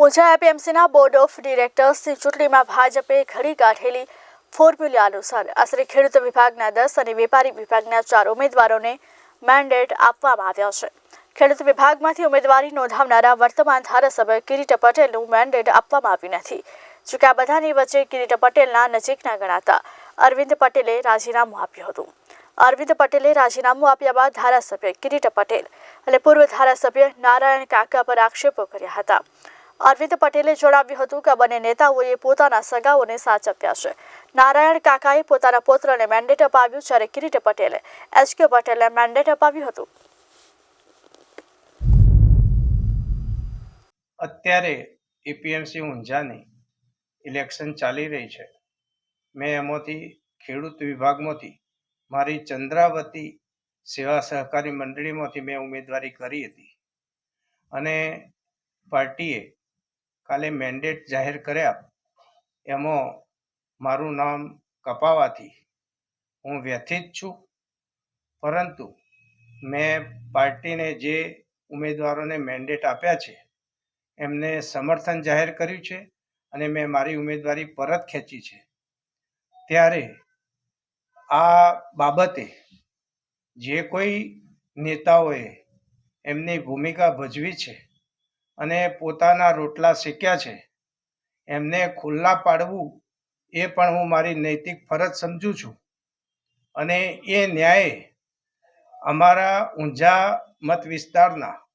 ઊંઝા એપીએમસીના board of ડિરેક્ટર્સની ચૂંટણીમાં ભાજપે ઘડી કાઢેલી ફોર્મ્યુલા અનુસાર. આશરે ખેડૂત વિભાગના દસ અને વેપારી વિભાગના ચાર ઉમેદવારોને મેન્ડેટ આપવામાં આવ્યા છે. ખેડૂત વિભાગમાંથી ઉમેદવારી નોંધાવનારા વર્તમાન ધારાસભ્ય કિરીટ પટેલનું મેન્ડેટ આપવામાં આવ્યું નથી. જોકે આ બધાની વચ્ચે કિરીટ પટેલના નજીકના ગણાતા. અરવિંદ પટેલે રાજીનામું આપ્યું હતું. અરવિંદ પટેલે રાજીનામું આપ્યા બાદ ધારાસભ્ય કિરીટ પટેલ અને પૂર્વ ધારાસભ્ય નારાયણ કાકા પર આક્ષેપો કર્યા હતા. અરવિંદ પટેલે જણાવ્યું હતું કે બંને નેતાઓએ પોતાના સગાઓને સાચવ્યા છે. નારાયણ કાકાએ પોતાના પુત્રને મેન્ડેટ અપાવ્યું જ્યારે કિરીટ પટેલે એચકે પટેલને પટેલે મેન્ડેટ અપાવ્યું હતું. અત્યારે એપીએમસી ઊંઝાની ઇલેક્શન ચાલી રહી છે. મેં એમાંથી ખેડૂત વિભાગમાંથી મારી ચંદ્રાવતી સેવા સહકારી મંડળીમાંથી મેં ઉમેદવારી કરી હતી. અને પાર્ટીએ કાલે મેન્ડેટ જાહેર કર્યા. એમાં મારું નામ કપાવાથી હું વ્યથિત છું. પરંતુ મેં પાર્ટીને જે ઉમેદવારોને મેન્ડેટ આપ્યા છે, એમને સમર્થન જાહેર કર્યું છે અને મેં મારી ઉમેદવારી પરત ખેંચી છે. ત્યારે આ બાબતે જે કોઈ નેતાઓએ એમની ભૂમિકા ભજવી છે અને પોતાના રોટલા શેક્યા છે. એમને ખુલ્લા પાડવું એ પણ હું મારી નૈતિક ફરજ સમજું છું. અને એ ન્યાયે અમારા ઊંઝા મત વિસ્તારના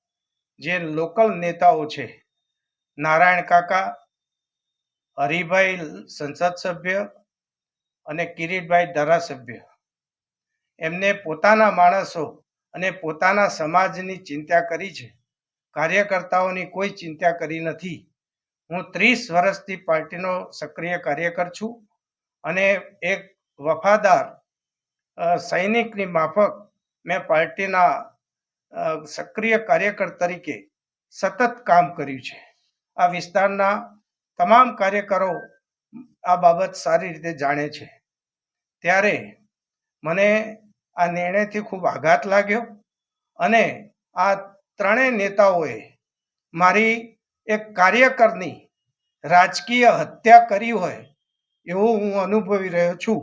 જે લોકલ નેતાઓ છે, નારાયણ કાકા, હરિભાઈ સંસદ સભ્ય અને કિરીટભાઈ ધારાસભ્ય. એમને પોતાના માણસો અને પોતાના સમાજની ચિંતા કરી છે. કાર્યકર્તાઓની કોઈ ચિંતા કરી નથી. હું ત્રીસ વર્ષથી પાર્ટીનો સક્રિય કાર્યકર છું અને એક વફાદાર સૈનિકની માફક મેં પાર્ટીના સક્રિય કાર્યકર તરીકે સતત કામ કર્યું છે. આ વિસ્તારના તમામ કાર્યકરો આ બાબત સારી રીતે જાણે છે. ત્યારે મને આ નિર્ણયથી ખૂબ આઘાત લાગ્યો અને આ ત્રણેય નેતાઓએ મારી એક કાર્યકરની રાજકીય હત્યા કરી હોય એવું હું અનુભવી રહ્યો છું.